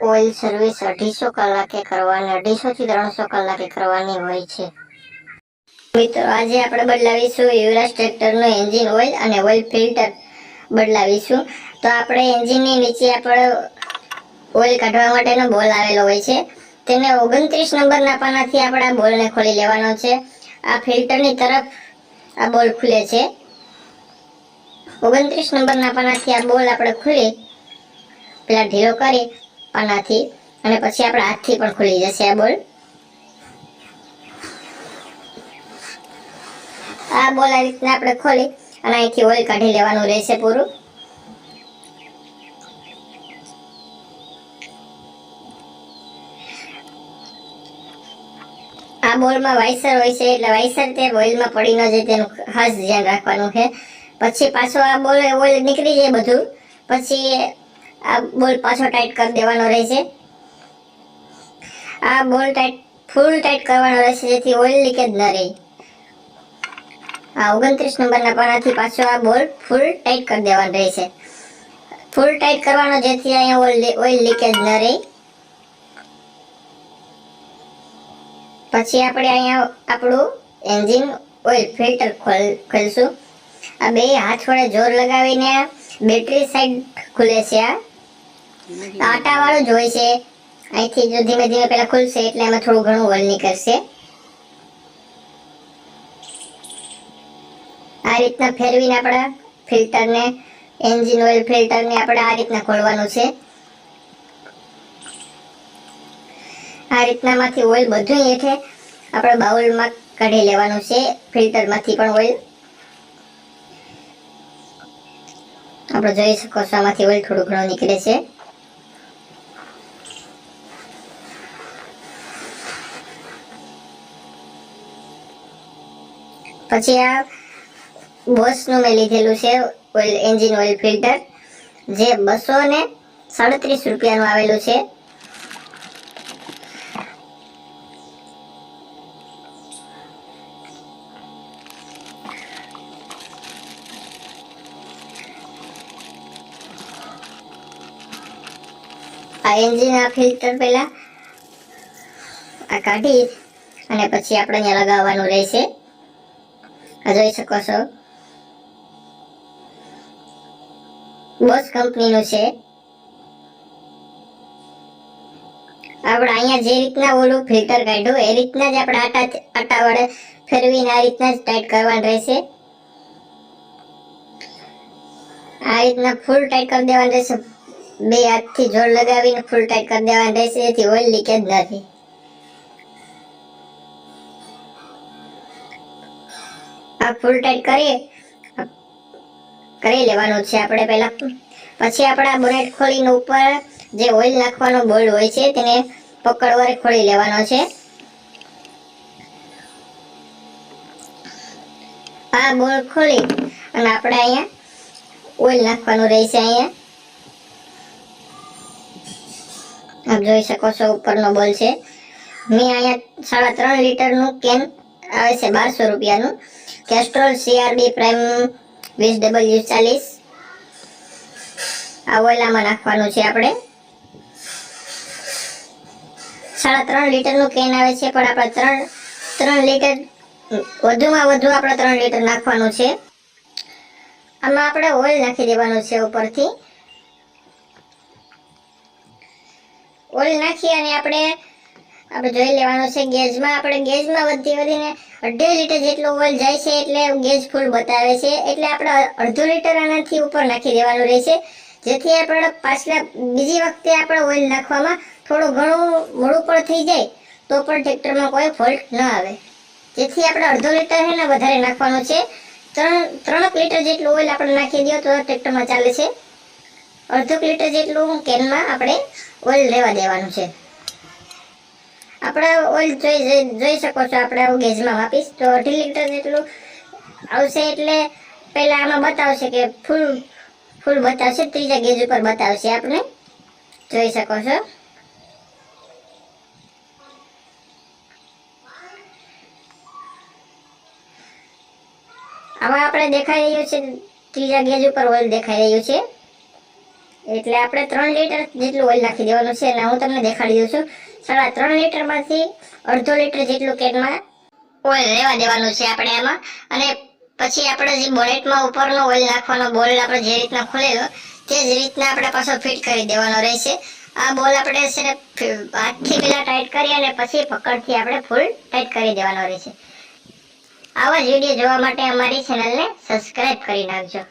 Oil service અઢીસો કલાકે કરવાની અઢીસો થી ત્રણસો કલાકે કરવાની હોય છે. મિત્રો, આજે આપણે બદલાવીશું યુવરાજ ટ્રેક્ટરનું એન્જિન ઓઇલ અને ઓઇલ ફિલ્ટર બદલાવીશું. તો આપણે એન્જિનની નીચે આપણે ઓઇલ કાઢવા માટેનો બોલ આવેલો હોય છે. તેને ઓગણત્રીસ નંબરના પાનાથી આપણે આ બોલને ખોલી લેવાનો છે. આ ફિલ્ટરની તરફ આ બોલ ખુલે છે. ઓગણત્રીસ નંબરના પાનાથી આ બોલ આપણે ખુલી, પેલા ઢીલો કરી પાનાથી અને પછી આપણા હાથથી પણ ખુલી જશે આ બોલ. આ બોલ આ રીતના આપણે ખોલી અને અહીંથી ઓઇલ કાઢી લેવાનું રહેશે પૂરું. આ બોલમાં વાઇસર હોય છે એટલે વાઇસર તે ઓઇલમાં પડી ન જાય તેનું ખાસ ધ્યાન રાખવાનું છે. પછી પાછો આ બોલ ઓઇલ નીકળી જાય બધું. પછી આ બોલ પાછો ટાઈટ કરી દેવાનો રહેશે. આ બોલ ટાઈટ ફૂલ ટાઈટ કરવાનો રહેશે, જેથી ઓઇલ લીકેજ ન રહે. આ ઓગણત્રીસ નંબરના પાનાથી પાછો આ બોલ ફૂલ ટાઈટ કરી દેવાનો રહેશે. ફૂલ ટાઈટ કરવાનો જેથી અહીંયા ઓઇલ ઓઇલ લીકેજ ન રહે. પછી આપણે અહીંયા આપણું એન્જિન ઓઇલ ફિલ્ટર ખોલ, ખોલશું. આ બે હાથ વડે જોર લગાવીને બેટરી સાઈડ ખુલે છે આ. આટા વાળું જોઈશે અહીંથી જો ધીમે ધીમે પેલા ખુલશે એટલે એમાં થોડું ઘણું ઓઇલ નીકળશે. આ રીતના ફેરવીને આપણે ફિલ્ટરને, એન્જિન ઓઇલ ફિલ્ટરને આપણે આ રીતના ખોલવાનું છે. આ રીતનામાંથી ઓઇલ બધું હેઠે આપણે બાઉલમાં કાઢી લેવાનું છે, ફિલ્ટરમાંથી પણ ઓઇલ. આપણે જોઈ શકો છો આમાંથી ઓઇલ થોડું ઘણું નીકળે છે. પછી આ બોસનું મેં લીધેલું છે ઓઇલ, એન્જિન ઓઇલ ફિલ્ટર, જે બસો ને સાડત્રીસ રૂપિયાનું આવેલું છે. આ એન્જિન, આ ફિલ્ટર પહેલા આ કાઢી અને પછી આપણે અહીંયા લગાવવાનું રહેશે. જોઈ શકો છો. બોસ કંપનીનું છે. આપણે અહીંયા જે રીતના ઓલું ફિલ્ટર કાઢ્યું, એ રીતના જ આપણે આટા આટા વડે ફેરવીને આ રીતના જ ટાઈટ કરવાનું રહેશે આ રીતના ફૂલ ટાઈટ કરી દેવાનું રહેશે. બે હાથથી જોડ લગાવીને ફૂલ ટાઈટ કરી દેવાનું રહેશે, જેથી ઓઇલ લીકેજ નથી આ ફૂલ ટાઈટ કરીએ. કરી લેવાનું છે આપણે પહેલા. પછી આપણે આ બોનેટ ખોલીને ઉપર જે ઓઇલ નાખવાનો બોલ્ડ હોય છે તેને પકડવારે ખોલી લેવાનો છે. આ બોલ ખોલી અને આપણે અહીંયા ઓઇલ નાખવાનું રહેશે અહીંયા. આપ જોઈ શકો છો ઉપરનો બોલ છે. મેં અહીંયા સાડા ત્રણ લીટરનું કેન આવે છે, બારસો રૂપિયાનું. કેસ્ટ્રોલ સીઆરબી પ્રાઇમ, વીસ ડબલ્યુ ચાલીસ. આ ઓઇલામાં નાખવાનું છે આપણે. સાડા ત્રણ લીટરનું કેન આવે છે, પણ આપણે ત્રણ ત્રણ લીટર, વધુમાં વધુ આપણે ત્રણ લીટર નાખવાનું છે. આમાં આપણે ઓઇલ નાખી દેવાનું છે ઉપરથી. ઓઇલ નાખી અને આપણે આપણે જોઈ લેવાનું છે ગેજમાં. આપણે ગેજમાં વધતી વધીને અઢી લીટર જેટલો ઓઇલ જાય છે એટલે ગેજ ફૂલ બતાવે છે. એટલે આપણે અડધો લીટર આનાથી ઉપર નાખી દેવાનું રહેશે. જેથી આપણે પાછલા બીજી વખતે આપણે ઓઇલ નાખવામાં થોડું ઘણું મોડું પણ થઈ જાય, તો પણ ટ્રેક્ટરમાં કોઈ ફોલ્ટ ન આવે. જેથી આપણે અડધો લીટર છે ને વધારે નાખવાનું છે. ત્રણ, ત્રણક લીટર જેટલું ઓઇલ આપણે નાખી દઈએ તો ટ્રેક્ટરમાં ચાલે છે. અડધો લીટર જેટલું કેનમાં આપણે ઓઇલ રહેવા દેવાનું છે. આપણે ઓઇલ જોઈ જોઈ- શકો છો, આપણે આવું ગેજમાં વાપીશ. તો અઢી લીટર જેટલું આવશે એટલે પહેલા આમાં બતાવશે કે ફૂલ ફૂલ બતાવશે, ત્રીજા ગેજ ઉપર બતાવશે આપણે. જોઈ શકો છો. આમાં આપણે દેખાઈ રહ્યું છે, ત્રીજા ગેજ ઉપર ઓઇલ દેખાઈ રહ્યું છે. એટલે આપણે ત્રણ લીટર જેટલું ઓઇલ નાખી દેવાનું છે. એટલે હું તમને દેખાડી દઉં છું. સાડા ત્રણ લીટરમાંથી અડધો લીટર જેટલું કેનમાં ઓઇલ રહેવા દેવાનું છે આપણે એમાં. અને પછી આપણે જે બોનેટમાં ઉપરનો ઓઇલ નાખવાનો બોલ આપણે જે રીતના ખોલેલો તે જ રીતના આપણે પાછો ફિટ કરી દેવાનો રહેશે. આ બોલ આપણે છે ને હાથથી પેલા ટાઈટ કરી અને પછી પકડથી આપણે ફૂલ ટાઈટ કરી દેવાનો રહેશે. આવા જ વીડિયો જોવા માટે અમારી ચેનલને સબસ્ક્રાઈબ કરી નાખજો.